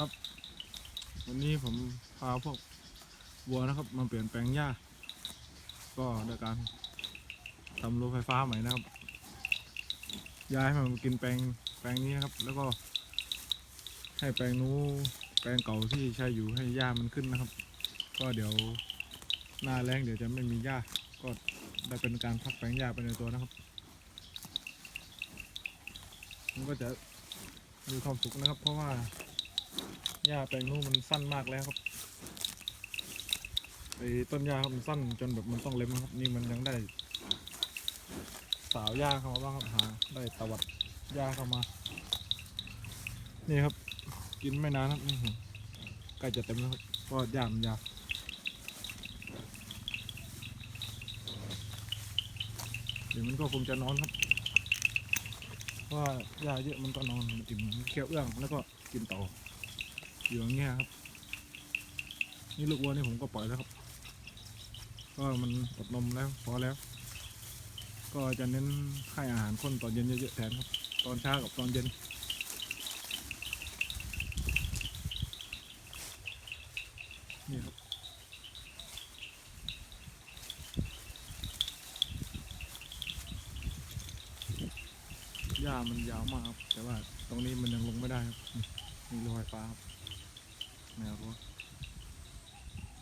ครับ วันนี้ผมพาพวกวัวนะครับมาเปลี่ยนแปลงหญ้า ก็โดยการทำรั้วไฟฟ้าใหม่นะครับ ย้ายให้มันมากินแปลงแปลงนี้นะครับ แล้วก็ ให้แปลงนู้แปลงเก่าที่ใช้อยู่ให้หญ้ามันขึ้นนะครับ ก็เดี๋ยวหน้าแรงเดี๋ยวจะไม่มีหญ้าก็ได้เป็นการพักแปลงหญ้าไปในตัวนะครับ มันก็จะมีความสุขนะครับ เพราะว่า หญ้าแปลงนู้นมันสั้นมากแล้วครับไอ้ต้นหญ้าครับมันสั้นจนแบบมันต้องเล็มครับ นี่มันยังได้ สาวหญ้าเข้ามาบ้างครับหาได้ตวัดหญ้าเข้ามา นี่ครับ กินไม่นานครับนี่ใกล้จะเต็มแล้วครับเพราะหญ้ามันยาวเดี๋ยวมันก็คงจะนอนครับเพราะว่าหญ้าเยอะมันก็นอนมันอิ่มเคี้ยวเอื้องแล้วก็กินต่อ อยู่อย่างเงี้ยครับ นี่ลูกวัวนี่ผมก็ปล่อยแล้วครับ ก็มันอดนมแล้วพอแล้ว ก็จะเน้นให้อาหารข้นตอนเย็นเยอะๆแทนครับตอนเช้ากับตอนเย็นนี่ครับหญ้ามันยาวมากครับ แต่ว่าตรงนี้มันยังลงไม่ได้ครับนี่มีรั้วไฟฟ้าครับ แนวรั้ว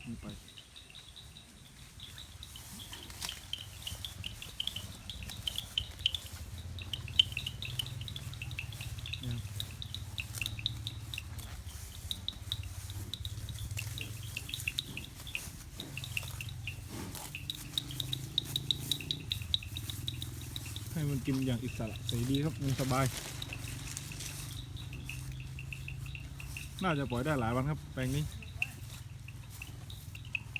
นี่ไปให้มันกินอย่างอิสระเสรีครับมันสบาย น่าจะปล่อยได้หลายวันครับแปลงนี้